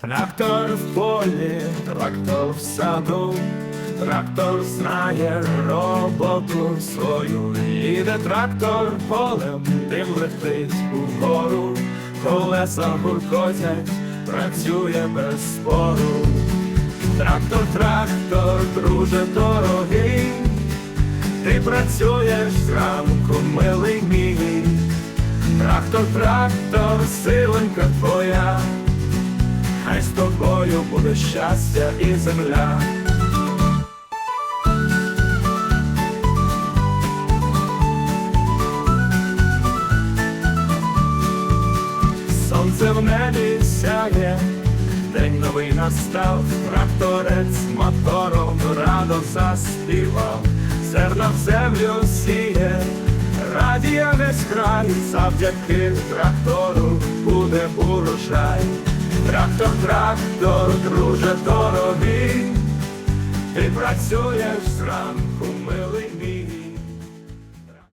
Трактор в полі, трактор в саду, трактор знає роботу свою. Їде трактор полем, дим летить угору, колеса гуркотять, працює без спору. Трактор, трактор, друже дорогий, ти працюєш зранку, милий мій. Трактор, трактор, силенька твоя. Хай з тобою буде щастя і земля. Сонце в небі сяє, день новий настав, тракторець мотором радо заспівав, зерна в землю сіє, радіє весь край, завдяки трактору буде урожай. Трактор, трактор, друже дорогий, ти працюєш зранку, милий мій.